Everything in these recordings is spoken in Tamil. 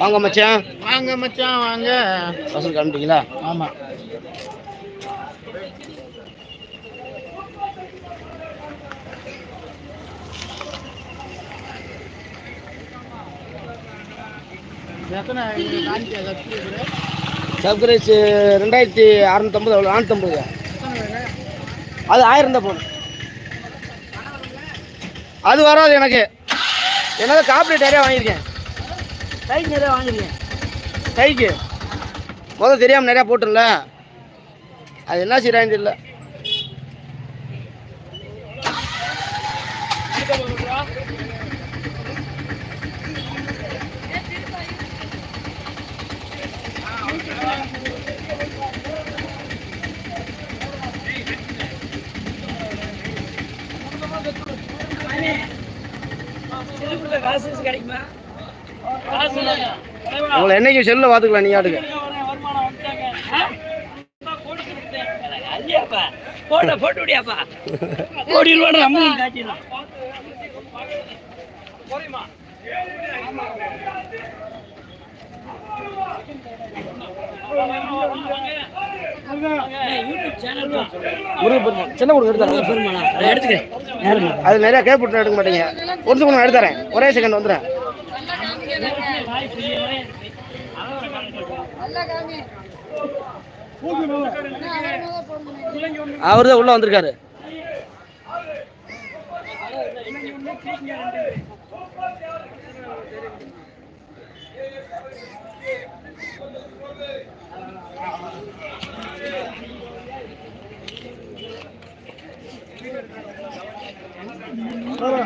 வாங்க மச்சான். வாங்க மச்சான் வாங்க. வசூல் கிளம்பிட்டீங்களா? ஆமா. சப்ஸ்கிரைஸ் ரெண்டாயிரத்தி அறநூத்தம்பது எவ்வளோ நானூற்றம்பது அது ஆயிரம் தான் போகணும் அது வராது எனக்கு. என்னது காப்பரேட் நிறையா வாங்கியிருக்கேன். கைக்கு நிறையா வாங்கியிருக்கேன். கைக்கு முதல் தெரியாமல் நிறையா போட்டுல அது என்ன செய்கிறான்னு தெரியல. உங்களை என்னைக்கு செல்ல பார்த்துக்கலாம் நீ ஆட்டுக்கு. போட்டோ போட்டு விடியாப்பா கோடி போடுற அம்மன் காட்டிடலாம். முருகப்பெருமான் சின்ன கொடுங்க எடுத்தாங்க பெருமாளா நான் எடுத்துக்கிறேன் அது நிறையா கேப் எடுக்க மாட்டீங்க ஒரு செகண்ட் நான் எடுத்துறேன் ஒரே செகண்ட் வந்துடுறேன் அவர் தான் உள்ள வந்திருக்காரு ஆமா.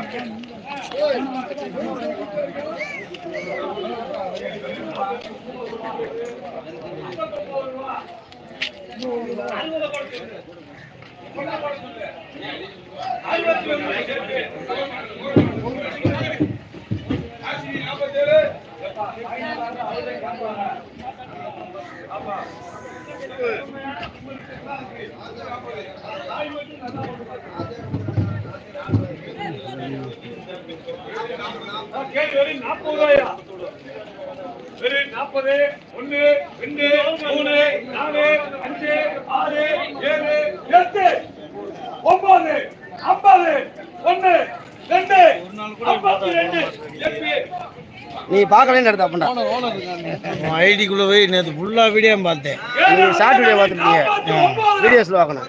கேட்டு வெறும் நாற்பது ரூபாயா வெறும் நாற்பது ஒண்ணு ரெண்டு மூணு நாலு அஞ்சு ஆறு ஏழு எட்டு ஒன்பது ஐம்பது ஒண்ணு ரெண்டு ஐம்பத்தி ரெண்டு எட்டு நீ பார்க்கலன்னு எடுத்த அப்படின்னா ஐடிக்குள்ள போய் நேற்று ஃபுல்லா வீடியோ பார்த்தேன். நீ ஷார்ட் வீடியோ பார்த்துருப்பீங்க. வீடியோஸில் பார்க்கணும்.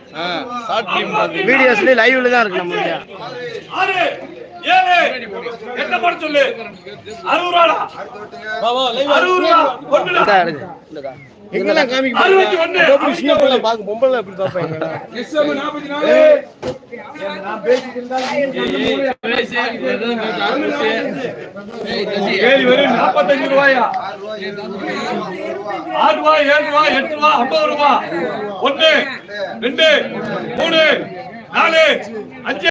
வீடியோஸ்லேயே லைவ்ல தான் இருக்கு நம்ம சொல்லு. அறுபது ரூபாடா. அறுபது ரூபா. எங்கெல்லாம் காமிக்க அறுபத்தி ஒண்ணு. எப்படி சின்ன பிள்ளை பார்க்க பொம்பளை எப்படி பார்ப்பேன் நாற்பத்தி நாலு. ஏழு வெறும் நாற்பத்தஞ்சு ரூபாயா? ஆறு ரூபாய் ஏழு ரூபாய் எட்டு ரூபாய் ஐம்பது ரூபாய் ஒண்ணு ரெண்டு மூணு நாலு அஞ்சு.